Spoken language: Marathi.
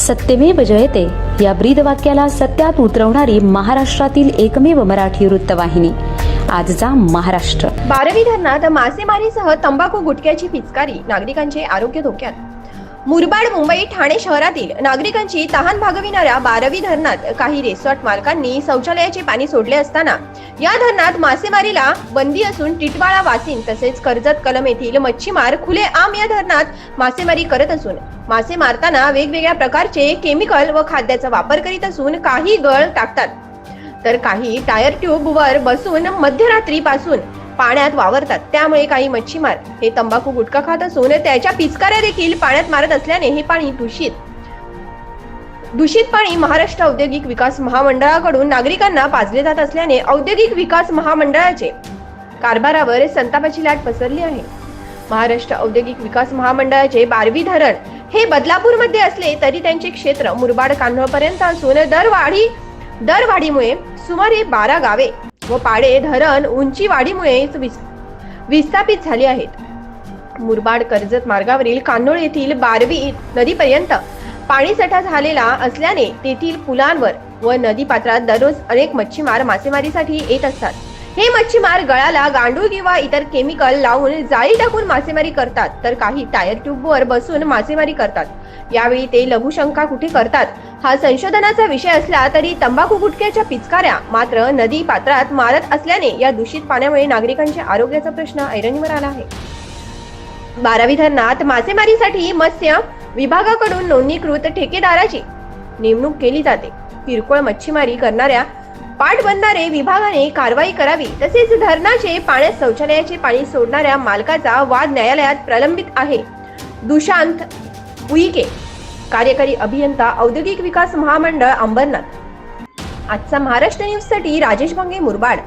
सत्यमेव जयते. या ब्रीद वाक्याला सत्यात उतरवणारी महाराष्ट्रातील एकमेव मराठी वृत्तवाहिनी. आजचा महाराष्ट्र. बारवी धरणात मासेमारीसह तंबाखू गुटख्याची पिचकारी नागरिकांचे आरोग्य धोक्यात. मुरबाड मुंबई ठाणे शहरातील नागरिकांची तहान भागविणाऱ्या बारवी धरणात काही रिसॉर्ट मालकांनी शौचालयाचे पाणी सोडले असताना या धरणात मासेमारीला बंदी असून टिटवाळा वासिन तसेच कर्जत कलम येथील मच्छीमार खुले आम या धरणात मासेमारी करत असून मासे मारताना वेगवेगळ्या प्रकारचे केमिकल व खाद्याचा वापर करीत असून काही गळ टाकतात. तर काही टायर ट्यूब वर बसून मध्यरात्रीपासून पाण्यात वावरतात. त्यामुळे काही मच्छीमार हे तंबाखू गुटखा खात असून त्याच्या पिचकाऱ्या देखील पाण्यात मारत असल्याने हे पाणी दूषित. दूषित पाणी महाराष्ट्र औद्योगिक विकास महामंडळाकडून नागरिकांना पाजले जात असल्याने औद्योगिक विकास महामंडळाचे कारभारावर संतापाची लाट पसरली आहे. महाराष्ट्र औद्योगिक विकास महामंडळाचे बारवी धरण हे बदलापूरमध्ये असले तरी त्यांचे क्षेत्र मुरबाड कान्होळपर्यंत असून दरवाढी दरवाढीमुळे सुमारे बारा गावे व पाडे धरण उंची वाढीमुळे विस्थापित झाली आहेत. मुरबाड कर्जत मार्गावरील कान्होळ येथील बारवी नदीपर्यंत पाणीसाठा झालेला असल्याने तेथील पुलांवर व नदीपात्रात दररोज अनेक मच्छीमार मासेमारीसाठी येत असतात. हे मच्छीमार गळाला गांडूळ किंवा इतर केमिकल लावून जाळी टाकून मासेमारी करतात. तर काही टायर ट्यूबवर बसून मासेमारी करतात. यावेळी ते लघुशंका कुठे करतात? हा संशोधनाचा विषय असला तरी तंबाखू गुटख्याच्या पिचकाऱ्या मात्र नदी पात्रात मारत असल्याने या दूषित पाण्यामुळे नागरिकांच्या आरोग्याचा प्रश्न ऐरणीवर आला आहे. बारावी धरणात मासेमारीसाठी मत्स्य विभागाकडून नोंदणीकृत ठेकेदाराची नेमणूक केली जाते. किरकोळ मच्छीमारी करणाऱ्या पाटबंधारे विभागाने कारवाई करावी तसेच धरणाचे पाण्यात शौचालयाचे पाणी सोडणाऱ्या मालकाचा वाद न्यायालयात प्रलंबित आहे. दुशांत उईके कार्यकारी अभियंता औद्योगिक विकास महामंडळ अंबरनाथ. आजचा महाराष्ट्र न्यूजसाठी राजेश भांगे मुरबाड.